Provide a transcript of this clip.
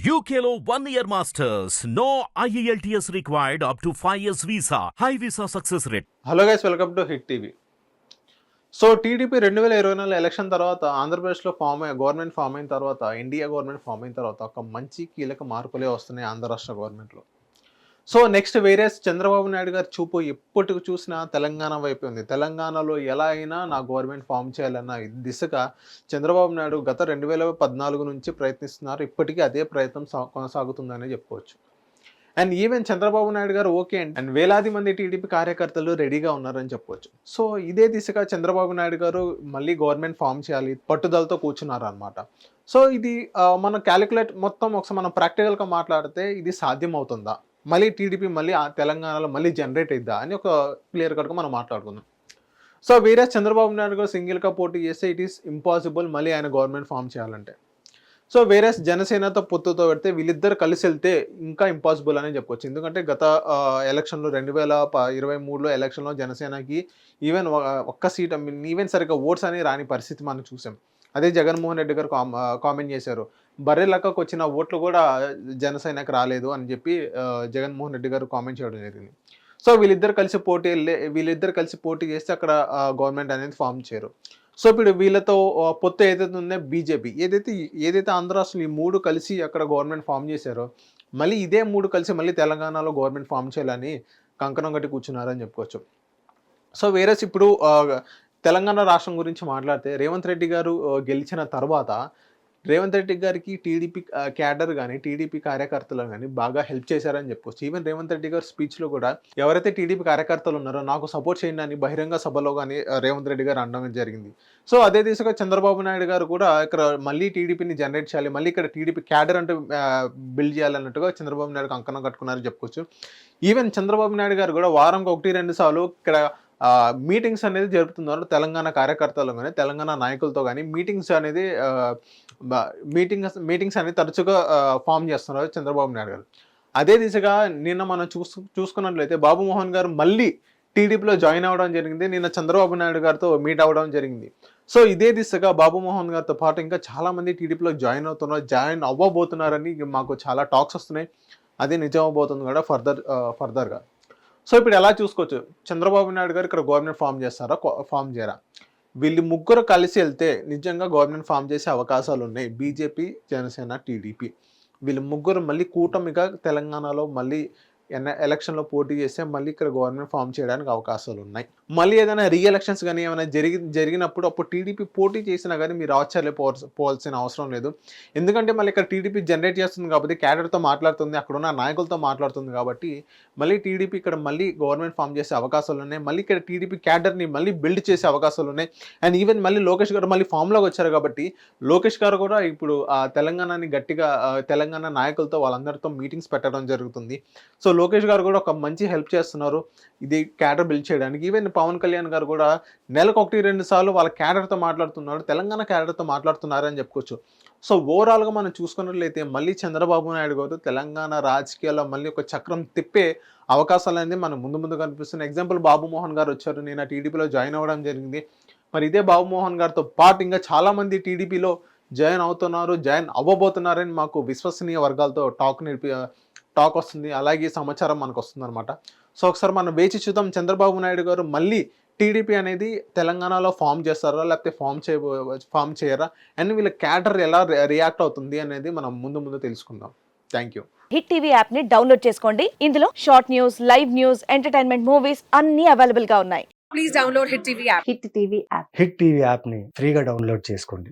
యూకేలో one year masters no E IELTS required up to 5 years visa. High visa success rate. Hello guys welcome to Hit TV so TDP రెండు వేల ఇరవై నాలుగు election తర్వాత ఆంధ్రప్రదేశ్లో form అయ్యి government form అయిన తర్వాత ఇండియా గవర్నమెంట్ ఫామ్ అయిన తర్వాత ఒక మంచి కీలక మార్పులే వస్తున్నాయి ఆంధ్ర రాష్ట్ర గవర్నమెంట్లో so next various Chandrababu Naidu garu చూపు ఎప్పటికి చూసినా తెలంగాణ వైపు ఉంది. తెలంగాణలో ఎలా అయినా నా గవర్నమెంట్ ఫామ్ చేయాలన్న దిశగా చంద్రబాబు నాయుడు గత రెండు వేల పద్నాలుగు నుంచి ప్రయత్నిస్తున్నారు. ఇప్పటికీ అదే ప్రయత్నం సా- కొనసాగుతుందని చెప్పుకోవచ్చు. అండ్ ఈవెన్ చంద్రబాబు నాయుడు గారు ఓకే అండ్ అండ్ వేలాది మంది టీడీపీ కార్యకర్తలు రెడీగా ఉన్నారని చెప్పవచ్చు సో ఇదే దిశగా చంద్రబాబు నాయుడు గారు మళ్ళీ గవర్నమెంట్ ఫామ్ చేయాలి పట్టుదలతో కూర్చున్నారు అనమాట సో ఇది మన మనం క్యాలిక్యులేట్ మొత్తం ఒకసారి మనం ప్రాక్టికల్గా మాట్లాడితే ఇది సాధ్యం అవుతుందా మళ్ళీ టీడీపీ మళ్ళీ తెలంగాణలో మళ్ళీ జనరేట్ అయిద్దా అని ఒక క్లియర్ కట్గా మనం మాట్లాడుకుందాం. సో వేరే చంద్రబాబు నాయుడు గారు సింగిల్గా పోటీ చేస్తే ఇట్ ఈస్ ఇంపాసిబుల్ మళ్ళీ ఆయన గవర్నమెంట్ ఫామ్ చేయాలంటే. సో వేరే జనసేనతో పొత్తుతో పెడితే వీళ్ళిద్దరు కలిసి వెళ్తే ఇంకా ఇంపాసిబుల్ అని చెప్పుకోవచ్చు ఎందుకంటే గత ఎలక్షన్లో రెండు వేల ఇరవై మూడులో ఎలక్షన్లో జనసేనకి ఈవెన్ ఒక్క సీట్ ఈవెన్ సరిగ్గా ఓట్స్ అని రాని పరిస్థితి మనం చూసాం. అదే జగన్మోహన్ రెడ్డి గారు కామెంట్ చేశారు. బర్రె లెక్కకు వచ్చిన ఓట్లు కూడా జనసేనకు రాలేదు అని చెప్పి జగన్మోహన్ రెడ్డి గారు కామెంట్ చేయడం జరిగింది. సో వీళ్ళిద్దరు కలిసి పోటీ వెళ్ళే వీళ్ళిద్దరు కలిసి పోటీ చేస్తే అక్కడ గవర్నమెంట్ అనేది ఫామ్ చేయరు. సో ఇప్పుడు వీళ్ళతో పొత్తు ఏదైతే ఉందో బీజేపీ. ఏదైతే ఏదైతే ఆంధ్ర రాష్ట్రంలో ఈ మూడు కలిసి అక్కడ గవర్నమెంట్ ఫామ్ చేశారో మళ్ళీ ఇదే మూడు కలిసి మళ్ళీ తెలంగాణలో గవర్నమెంట్ ఫామ్ చేయాలని కంకణం కట్టి కూర్చున్నారని చెప్పుకోవచ్చు. సో వేరేస్ ఇప్పుడు తెలంగాణ రాష్ట్రం గురించి మాట్లాడితే రేవంత్ రెడ్డి గారు గెలిచిన తర్వాత రేవంత్ రెడ్డి గారికి టీడీపీ క్యాడర్ కానీ టీడీపీ కార్యకర్తలు కానీ బాగా హెల్ప్ చేశారని చెప్పుకోవచ్చు ఈవెన్ రేవంత్ రెడ్డి గారు స్పీచ్లో కూడా ఎవరైతే టీడీపీ కార్యకర్తలు ఉన్నారో నాకు సపోర్ట్ చేయండి అని బహిరంగ సభలో కానీ రేవంత్ రెడ్డి గారు అనడం జరిగింది. సో అదే దిశగా చంద్రబాబు నాయుడు గారు కూడా ఇక్కడ మళ్ళీ టీడీపీని జనరేట్ చేయాలి మళ్ళీ ఇక్కడ టీడీపీ క్యాడర్ అంటే బిల్డ్ చేయాలన్నట్టుగా చంద్రబాబు నాయుడు అంకణం కట్టుకున్నారని చెప్పుకోవచ్చు ఈవెన్ చంద్రబాబు నాయుడు గారు కూడా వారంకి ఒకటి రెండు సార్లు ఇక్కడ మీటింగ్స్ అనేది జరుపుతున్నారు. తెలంగాణ కార్యకర్తలు కానీ తెలంగాణ నాయకులతో కానీ మీటింగ్స్ అనేది మీటింగ్స్ మీటింగ్స్ అనేది తరచుగా ఫామ్ చేస్తున్నారు చంద్రబాబు నాయుడు గారు. అదే దిశగా నిన్న మనం చూసు చూసుకున్నట్లయితే బాబు మోహన్ గారు మళ్ళీ టీడీపీలో జాయిన్ అవ్వడం జరిగింది. నిన్న చంద్రబాబు నాయుడు గారితో మీట్ అవ్వడం జరిగింది. సో ఇదే దిశగా బాబు మోహన్ గారితో పాటు ఇంకా చాలామంది టీడీపీలో జాయిన్ అవుతున్నారు జాయిన్ అవ్వబోతున్నారని మాకు చాలా టాక్స్ వస్తున్నాయి. అది నిజం అవబోతుంది కూడా ఫర్దర్ ఫర్దర్గా సో ఇప్పుడు ఎలా చూసుకోవచ్చు? చంద్రబాబు నాయుడు గారు ఇక్కడ గవర్నమెంట్ ఫామ్ చేస్తారా? ఫామ్ చేయరా? వీళ్ళు ముగ్గురు కలిసి వెళ్తే నిజంగా గవర్నమెంట్ ఫామ్ చేసే అవకాశాలు ఉన్నాయి. BJP Janasena TDP. వీళ్ళు ముగ్గురు మళ్ళీ కూటమిగా తెలంగాణలో మళ్ళీ ఎలక్షన్లో పోటీ చేస్తే మళ్ళీ ఇక్కడ గవర్నమెంట్ ఫామ్ చేయడానికి అవకాశాలు ఉన్నాయి. మళ్ళీ ఏదైనా రీ ఎలక్షన్స్ కానీ ఏమైనా జరిగి జరిగినప్పుడు అప్పుడు టీడీపీ పోటీ చేసినా కానీ మీరు ఆశ్చర్యపోవాల్సి పోవాల్సిన అవసరం లేదు. ఎందుకంటే మళ్ళీ ఇక్కడ టీడీపీ జనరేట్ చేస్తుంది కాబట్టి క్యాడర్తో మాట్లాడుతుంది అక్కడ ఉన్న నాయకులతో మాట్లాడుతుంది కాబట్టి మళ్ళీ టీడీపీ ఇక్కడ మళ్ళీ గవర్నమెంట్ ఫామ్ చేసే అవకాశాలు ఉన్నాయి. మళ్ళీ ఇక్కడ టీడీపీ క్యాడర్ని మళ్ళీ బిల్డ్ చేసే అవకాశాలు ఉన్నాయి. అండ్ ఈవెన్ మళ్ళీ లోకేష్ గారు మళ్ళీ ఫామ్లోకి వచ్చారు కాబట్టి లోకేష్ గారు కూడా ఇప్పుడు ఆ తెలంగాణని గట్టిగా తెలంగాణ నాయకులతో వాళ్ళందరితో మీటింగ్స్ పెట్టడం జరుగుతుంది. సో లోకేష్ గారు కూడా ఒక మంచి హెల్ప్ చేస్తున్నారు. ఇది క్యాడర్ బిల్డ్ చేయడానికి. ఈవెన్ పవన్ కళ్యాణ్ గారు కూడా నెలకు ఒకటి రెండు సార్లు వాళ్ళ క్యాడర్తో మాట్లాడుతున్నారు. తెలంగాణ క్యాడర్తో మాట్లాడుతున్నారని చెప్పుకోవచ్చు. సో ఓవరాల్గా మనం చూసుకున్నట్లయితే మళ్ళీ చంద్రబాబు నాయుడు గారు తెలంగాణ రాజకీయాల్లో మళ్ళీ ఒక చక్రం తిప్పే అవకాశాలు అనేది మనం ముందు ముందు కనిపిస్తుంది ఎగ్జాంపుల్ బాబుమోహన్ గారు వచ్చారు. నేను టీడీపీలో జాయిన్ అవ్వడం జరిగింది. మరి ఇదే బాబుమోహన్ గారితో పాటు ఇంకా చాలామంది టీడీపీలో జాయిన్ అవుతున్నారు జాయిన్ అవ్వబోతున్నారని మాకు విశ్వసనీయ వర్గాలతో టాక్ నేర్పి టాక్ వస్తుంది అలాగే సమాచారం మనకు వస్తుంది అనమాట సో ఒకసారి మనం వేచి చూద్దాం. చంద్రబాబు నాయుడు గారు మళ్ళీ టీడీపీ అనేది తెలంగాణలో ఫామ్ చేస్తారా లేకపోతే ఫామ్ చేయ ఫామ్ చేయరా అండ్ వీళ్ళ క్యాడర్ ఎలా రియాక్ట్ అవుతుంది అనేది మనం ముందు ముందు తెలుసుకుందాం. Thank you. హిట్ టీవీ యాప్ని డౌన్లోడ్ చేసుకోండి. ఇందులో short news live news entertainment movies అన్ని అవైలబుల్గా ఉన్నాయి. Please download Hit TV app. Hit TV app Hit TV యాప్ని ఫ్రీగా డౌన్లోడ్ చేసుకోండి.